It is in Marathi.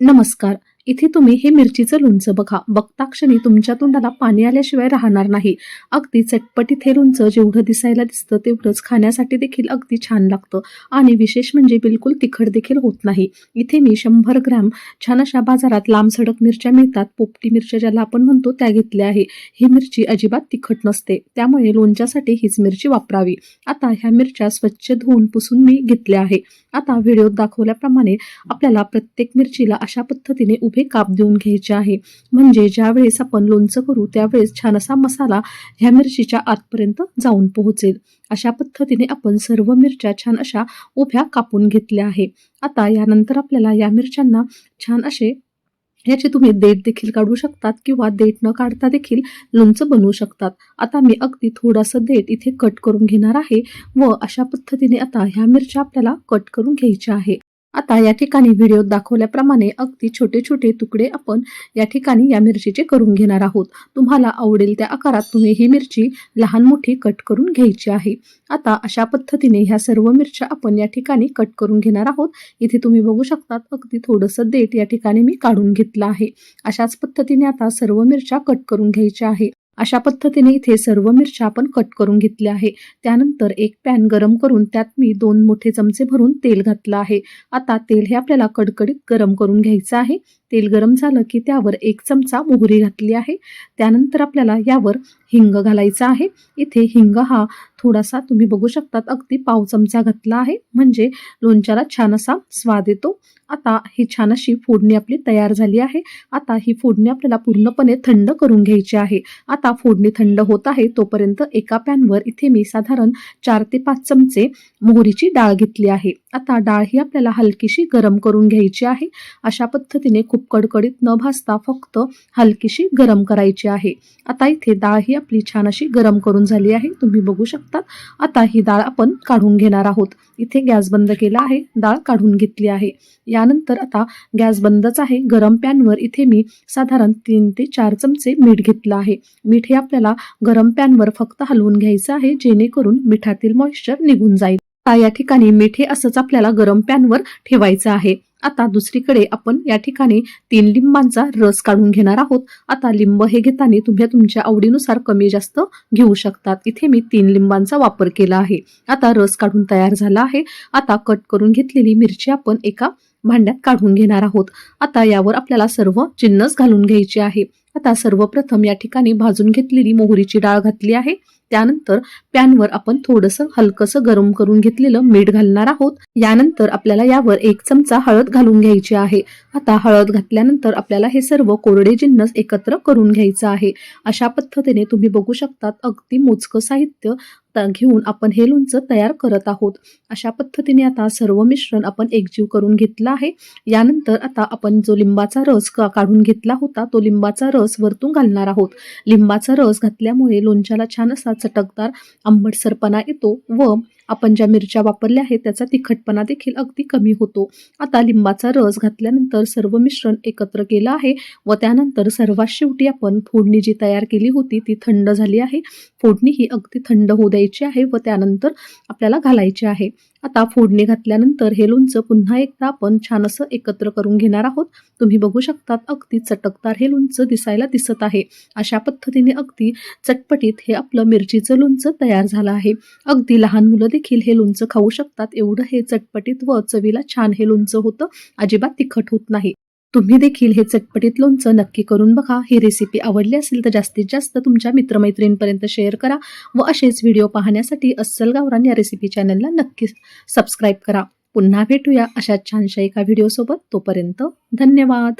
नमस्कार. इथे तुम्ही हे मिरचीचं लोणचं बघा. बघता क्षणी तुमच्या तोंडाला पाणी आल्याशिवाय राहणार नाही. अगदी चटपटीत हे लोणचं जेवढं दिसायला दिसतं तेवढंच खाण्यासाठी देखील अगदी छान लागतं. आणि विशेष म्हणजे बिलकुल तिखट देखील होत नाही. इथे मी शंभर ग्रॅम छान अशा बाजारात लांब सडक मिरच्या मिळतात. पोपटी मिरच्या ज्याला आपण म्हणतो त्या घेतल्या आहे. ही मिरची अजिबात तिखट नसते. त्यामुळे लोणच्यासाठी हीच मिरची वापरावी. आता ह्या मिरच्या स्वच्छ धुवून पुसून मी घेतल्या आहे. आता व्हिडिओत दाखवल्याप्रमाणे आपल्याला प्रत्येक मिरचीला अशा पद्धतीने उभे काप देऊन घ्यायचे आहे. म्हणजे ज्यावेळेस आपण लोणचं करू त्यावेळेस छान असा मसाला ह्या मिरचीच्या आतपर्यंत जाऊन पोहोचेल. अशा पद्धतीने आपण सर्व मिरच्या छान अशा उभ्या कापून घेतल्या आहे आता यानंतर आपल्याला या मिरच्यांना छान असे याचे तुम्ही देठ देखील काढू शकतात किंवा देठ न काढता देखील लोणचं बनवू शकतात. आता मी अगदी थोडंसं देठ इथे कट करून घेणार आहे व अशा पद्धतीने आता ह्या मिरच्या आपल्याला कट करून घ्यायच्या आहे आता या ठिकाणी व्हिडिओत दाखवल्याप्रमाणे अगदी छोटे छोटे तुकडे आपण या ठिकाणी या मिरचीचे करून घेणार आहोत. तुम्हाला आवडेल त्या आकारात तुम्ही ही मिरची लहान मोठी कट करून घ्यायची आहे. आता अशा पद्धतीने ह्या सर्व मिरच्या आपण या ठिकाणी कट करून घेणार आहोत. इथे तुम्ही बघू शकतात अगदी थोडंसं देठ या ठिकाणी मी काढून घेतलं आहे. अशाच पद्धतीने आता सर्व मिरच्या कट करून घ्यायच्या आहे. अशा पद्धतीने इथे सर्व मिरच्या आपण कट करून घेतल्या आहे. त्यानंतर एक पॅन गरम करून त्यात मी दोन मोठे चमचे भरून तेल घातलं आहे. आता तेल हे आपल्याला कडकडीत गरम करून घ्यायचं आहे. तेल गरम झालं की त्यावर एक चमचा मोहरी घातली आहे. त्यानंतर आपल्याला यावर हिंग घालायचा आहे. इथे हिंग हा थोडासा तुम्ही बघू शकतात अगदी पाव चमचा घातला आहे. म्हणजे लोणच्याला छान असा स्वाद येतो. आता ही छान अशी फोडणी आपली तयार झाली आहे. आता ही फोडणी आपल्याला पूर्णपणे थंड करून घ्यायची आहे. आता फोडणी थंड होत आहे तोपर्यंत एका पॅनवर इथे मी साधारण चार ते पाच चमचे मोहरीची डाळ घेतली आहे. आता डाळ ही आपल्याला हलकीशी गरम करून घ्यायची आहे. अशा पद्धतीने खूप कडकडीत न भाजता फक्त हलकीशी गरम करायची आहे. आता इथे डाळ ही आपली छान अशी गरम करून झाली आहे. तुम्ही बघू शकता आता ही डाळ आपण काढून घेणार आहोत. इथे गॅस बंद केला आहे. डाळ काढून घेतली आहे. यानंतर आता गॅस बंदच आहे. गरम पॅनवर इथे मी साधारण तीन ते चार चमचे मीठ घेतलं आहे. मीठ हे आपल्याला गरम पॅनवर फक्त हलवून घ्यायचं आहे जेणेकरून मिठातील मॉइश्चर निघून जाईल. या ठिकाणी मीठ हे असंच आपल्याला गरम पॅनवर ठेवायचं आहे. आता दुसरीकडे आपण या ठिकाणी तीन लिंबांचा रस काढून घेणार आहोत. आता लिंब हे घेताना तुम्ही तुमच्या आवडीनुसार कमी जास्त घेऊ शकतात. इथे मी तीन लिंबांचा वापर केला आहे. आता रस काढून तयार झाला आहे. आता कट करून घेतलेली मिरची आपण एका भांड्यात काढून घेणार आहोत. आता यावर आपल्याला सर्व जिन्नस घालून घ्यायची आहे. आता सर्वप्रथम या ठिकाणी भाजून घेतलेली मोहरीची डाळ घातली आहे. त्यानंतर पॅनवर आपण थोडंसं हलकसं गरम करून घेतलेलं मीठ घालणार आहोत. यानंतर आपल्याला यावर एक चमचा हळद घालून घ्यायची आहे. आता हळद घातल्यानंतर आपल्याला हे सर्व कोरडे जिन्नस एकत्र करून घ्यायचं आहे. अशा पद्धतीने तुम्ही बघू शकतात अगदी मोजकं साहित्य घेऊन आपण हे लोणचं तयार करत आहोत. अशा पद्धतीने आता सर्व मिश्रण आपण एकजीव करून घेतलं आहे. यानंतर आता आपण जो लिंबाचा रस का- काढून घेतला होता तो लिंबाचा रस वरतून घालणार आहोत. लिंबाचा रस घातल्यामुळे लोणच्याला छान असा चटकदार आंबटसरपणा येतो व आपण ज्या मिरच्या वापरल्या आहेत त्याचा तिखटपणा देखील अगदी कमी होतो. आता लिंबाचा रस घातल्यानंतर सर्व मिश्रण एकत्र केलं आहे व त्यानंतर सर्वात शेवटी आपण फोडणी जी तयार केली होती ती थंड झाली आहे. फोडणी ही अगदी थंड होऊ द्यायची आहे व त्यानंतर आपल्याला घालायची आहे. आता फोडणी घातल्यानंतर हे लोणचं पुन्हा एकदा आपण छान असं एकत्र करून घेणार आहोत. तुम्ही बघू शकतात अगदी चटकदार हे लोणचं दिसायला दिसत आहे. अशा पद्धतीने अगदी चटपटीत हे आपलं मिरचीचं लोणचं तयार झालं आहे. अगदी लहान मुलं देखील हे लोणचं खाऊ शकतात. एवढं हे चटपटीत व चवीला छान हे लोणचं होतं. अजिबात तिखट होत नाही. तुम्ही देखील हे चटपटीत लोणचं नक्की करून बघा. ही रेसिपी आवडली असेल तर जास्तीत जास्त तुमच्या मित्रमैत्रिणींपर्यंत शेअर करा व असेच व्हिडिओ पाहण्यासाठी अस्सल गावरान या रेसिपी चॅनलला नक्की सबस्क्राईब करा. पुन्हा भेटूया अशा छानशा एका व्हिडिओसोबत तोपर्यंत धन्यवाद.